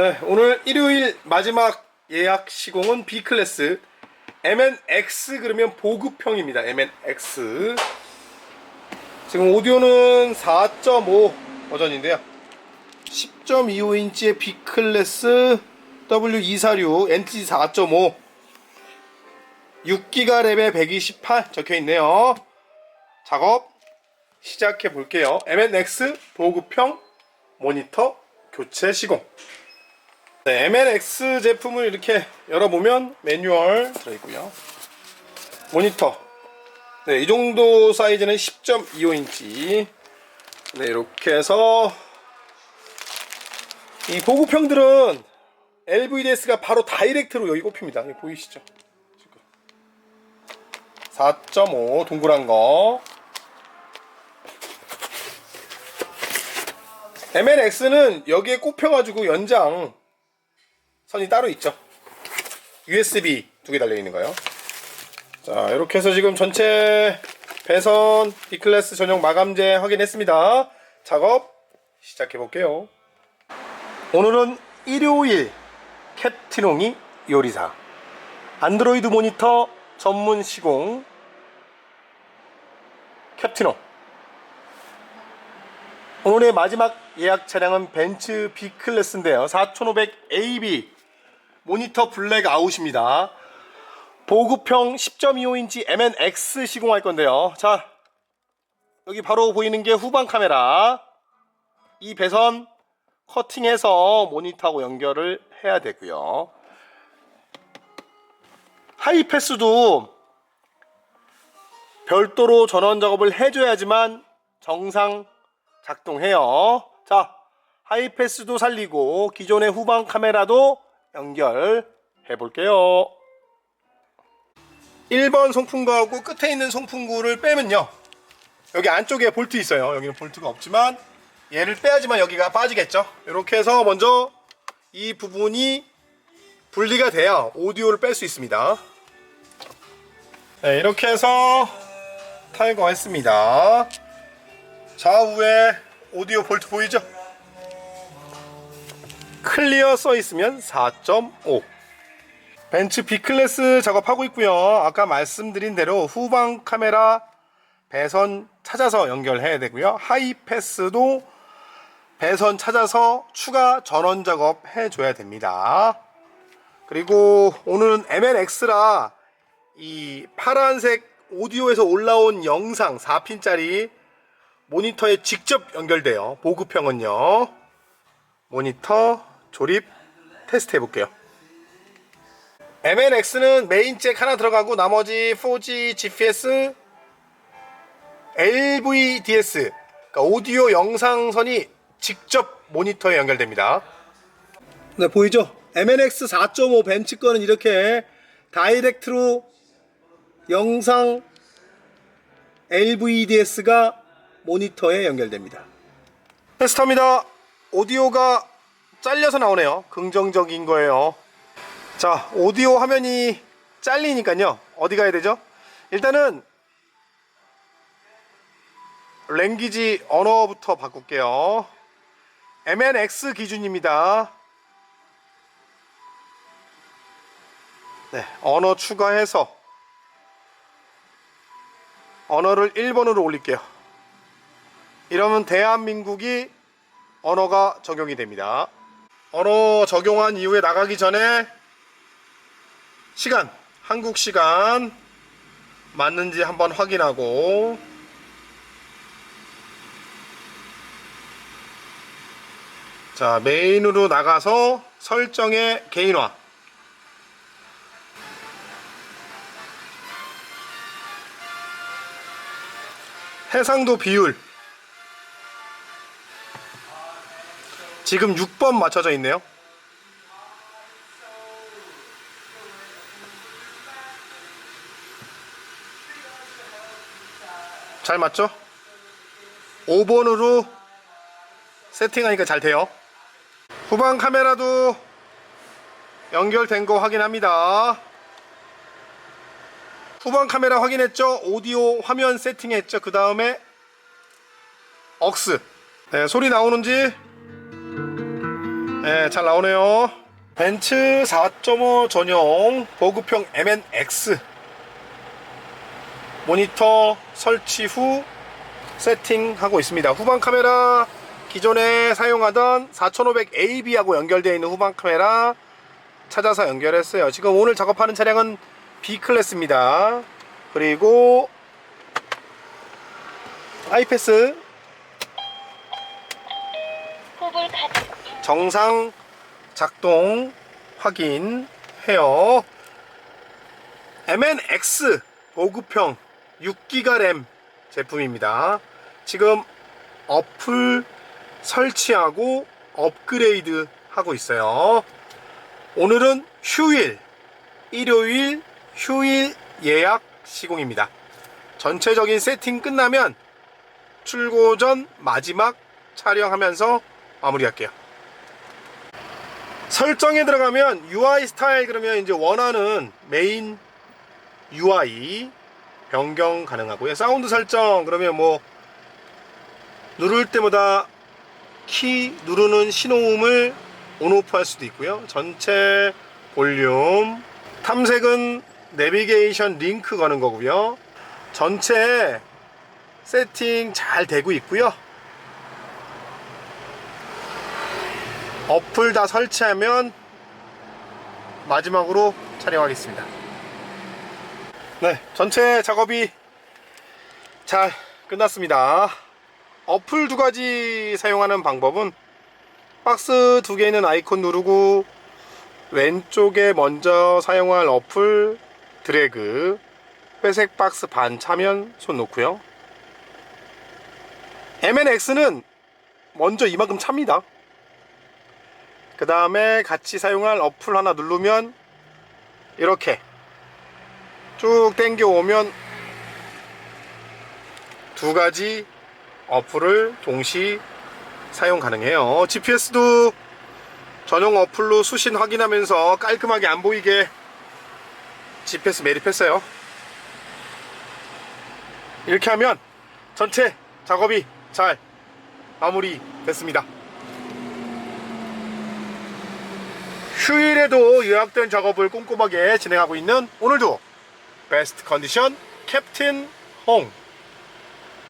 네, 오늘 일요일 마지막 예약 시공은 B클래스 MNX 그러면 보급형입니다. MNX. 지금 오디오는 4.5 버전인데요. 10.25인치의 B클래스 W246 NT 4.5 6기가 램에 128 적혀 있네요. 작업 시작해 볼게요. MNX 보급형 모니터 교체 시공. 네, MNX 제품을 이렇게 열어보면 매뉴얼 들어있고요. 모니터. 네, 이 정도 사이즈는 10.25인치. 네, 이렇게 해서 이 보급형들은 LVDS가 바로 다이렉트로 여기 꼽힙니다. 여기 보이시죠? 4.5 동그란 거. MNX는 여기에 꼽혀가지고 연장 선이 따로 있죠. USB 두 개 달려 있는 거요. 자, 이렇게 해서 지금 전체 배선 B클래스 전용 마감재 확인했습니다. 작업 시작해 볼게요. 오늘은 일요일 캡티롱이 요리사 안드로이드 모니터 전문 시공 캡티노 오늘의 마지막 예약 차량은 벤츠 B클래스인데요 4500AB 모니터 블랙 아웃입니다. 보급형 10.25인치 MNX 시공할 건데요. 자 여기 바로 보이는 게 후방 카메라. 이 배선 커팅해서 모니터하고 연결을 해야 되고요. 하이패스도 별도로 전원 작업을 해줘야지만 정상 작동해요. 자, 하이패스도 살리고 기존의 후방 카메라도 연결해 볼게요. 1번 송풍구하고 끝에 있는 송풍구를 빼면요. 여기 안쪽에 볼트 있어요. 여기는 볼트가 없지만 얘를 빼야지만 여기가 빠지겠죠. 이렇게 해서 먼저 이 부분이 분리가 돼야 오디오를 뺄 수 있습니다. 네, 이렇게 해서 탈거했습니다. 좌우에 오디오 볼트 보이죠? 클리어 써 있으면 4.5. 벤츠 B클래스 작업하고 있고요. 아까 말씀드린 대로 후방 카메라 배선 찾아서 연결해야 되고요. 하이패스도 배선 찾아서 추가 전원 작업 해줘야 됩니다. 그리고 오늘은 MNX라 이 파란색 오디오에서 올라온 영상 4핀짜리 모니터에 직접 연결돼요. 보급형은요. 모니터 조립 테스트 해볼게요. MNX는 메인 잭 하나 들어가고 나머지 4G, GPS, LVDS 그러니까 오디오 영상선이 직접 모니터에 연결됩니다. 네 보이죠? MNX 4.5 벤츠 거는 이렇게 다이렉트로 영상 LVDS가 모니터에 연결됩니다. 테스트합니다. 오디오가 잘려서 나오네요. 긍정적인 거예요. 자, 오디오 화면이 잘리니까요. 어디 가야 되죠? 일단은 랭귀지 언어부터 바꿀게요. MNX 기준입니다. 네, 언어 추가해서 언어를 1번으로 올릴게요. 이러면 대한민국이 언어가 적용이 됩니다. 언어 적용한 이후에 나가기 전에 시간, 한국 시간 맞는지 한번 확인하고. 자, 메인으로 나가서 설정의 개인화. 해상도 비율 지금 6번 맞춰져 있네요. 잘 맞죠? 5번으로 세팅하니까 잘 돼요. 후방 카메라도 연결된 거 확인합니다. 후방 카메라 확인했죠? 오디오 화면 세팅했죠? 그 다음에 억스 네, 소리 나오는지 네, 잘 나오네요. 벤츠 4.5 전용 보급형 MNX 모니터 설치 후 세팅하고 있습니다. 후방 카메라 기존에 사용하던 4500AB하고 연결되어 있는 후방 카메라 찾아서 연결했어요. 지금 오늘 작업하는 차량은 B클래스입니다. 그리고 아이패스 후불 카드 정상 작동 확인해요. MNX 보급형 6기가 램 제품입니다. 지금 어플 설치하고 업그레이드 하고 있어요. 오늘은 휴일, 일요일 휴일 예약 시공입니다. 전체적인 세팅 끝나면 출고 전 마지막 촬영하면서 마무리할게요. 설정에 들어가면 UI 스타일 그러면 이제 원하는 메인 UI 변경 가능하고요. 사운드 설정 그러면 뭐 누를 때마다 키 누르는 신호음을 온오프 할 수도 있고요. 전체 볼륨 탐색은 내비게이션 링크 거는 거고요. 전체 세팅 잘 되고 있고요. 어플 다 설치하면 마지막으로 촬영하겠습니다. 네, 전체 작업이 잘 끝났습니다. 어플 두 가지 사용하는 방법은 박스 두 개 있는 아이콘 누르고 왼쪽에 먼저 사용할 어플 드래그 회색 박스 반 차면 손 놓고요. MNX는 먼저 이만큼 찹니다. 그 다음에 같이 사용할 어플 하나 누르면 이렇게 쭉 당겨 오면 두 가지 어플을 동시 사용 가능해요. GPS도 전용 어플로 수신 확인하면서 깔끔하게 안 보이게 GPS 매립했어요. 이렇게 하면 전체 작업이 잘 마무리 됐습니다. 휴일에도 요약된 작업을 꼼꼼하게 진행하고 있는 오늘도 베스트 컨디션 캡틴 홍